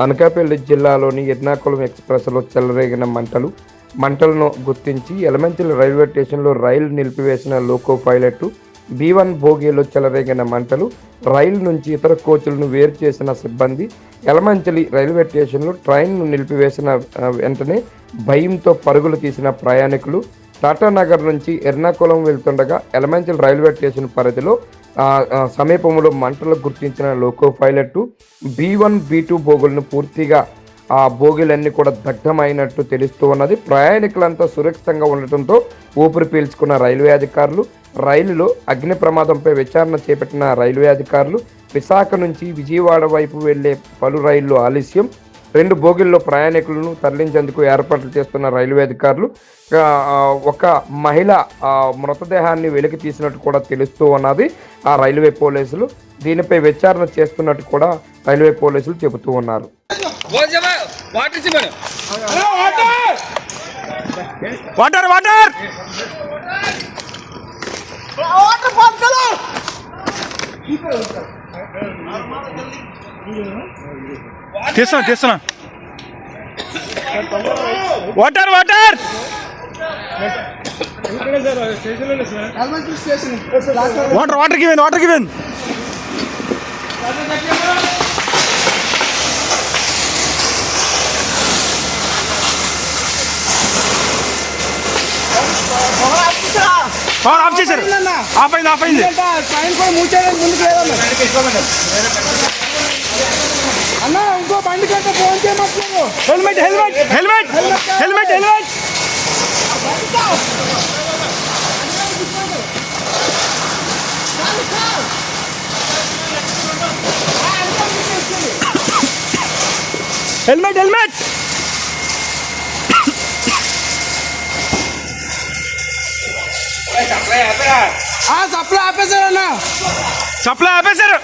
అనకాపల్లి జిల్లాలోని ఎర్నాకుళం ఎక్స్ప్రెస్లో చెలరేగిన మంటలు మంటలను గుర్తించి ఎలమంచిల రైల్వే స్టేషన్లో రైలు నిలిపివేసిన లోకో పైలట్ బి వన్ భోగిలో చెలరేగిన మంటలు రైలు నుంచి ఇతర కోచ్లను వేరు చేసిన సిబ్బంది ఎలమంచిలి రైల్వే స్టేషన్లో ట్రైన్ను నిలిపివేసిన వెంటనే భయంతో పరుగులు తీసిన ప్రయాణికులు టాటా నగర్ నుంచి ఎర్నాకుళం వెళ్తుండగా ఎలమంచిల్ రైల్వే స్టేషన్ పరిధిలో సమీపంలో మంటలు గుర్తించిన loco pilot B one B two బోగులను పూర్తిగా ఆ బోగిలన్నీ కూడా దగ్ధమైనట్టు తెలుస్తూ ఉన్నది. ప్రయాణికులంతా సురక్షితంగా ఉండటంతో ఊపిరి పీల్చుకున్న రైల్వే అధికారులు రైలులో అగ్ని ప్రమాదంపై విచారణ చేపట్టిన రైల్వే అధికారులు విశాఖ నుంచి విజయవాడ వైపు వెళ్ళే పలు రైళ్ళు ఆలస్యం. రెండు బోగిల్లో ప్రయాణికులను తరలించేందుకు ఏర్పాట్లు చేస్తున్న రైల్వే అధికారులు ఒక మహిళ మృతదేహాన్ని వెలికి తీసినట్టు కూడా తెలుస్తూ ఉన్నది. ఆ రైల్వే పోలీసులు దీనిపై విచారణ చేస్తున్నట్టు కూడా రైల్వే పోలీసులు చెబుతూ ఉన్నారు. Water water water! తీస్తున్నా తీస్తున్నా. Water water! Water water given water given power off చేశారు. ఆఫ్ అయింది ఆఫ్ అయింది. అన్న ఇంకో బండి కంటే ఫోన్ చేయమంటున్నారు helmet helmet helmet helmet helmet helmet helmet ఆ సప్లై ఆపేశారన్న సప్లై ఆపేశారు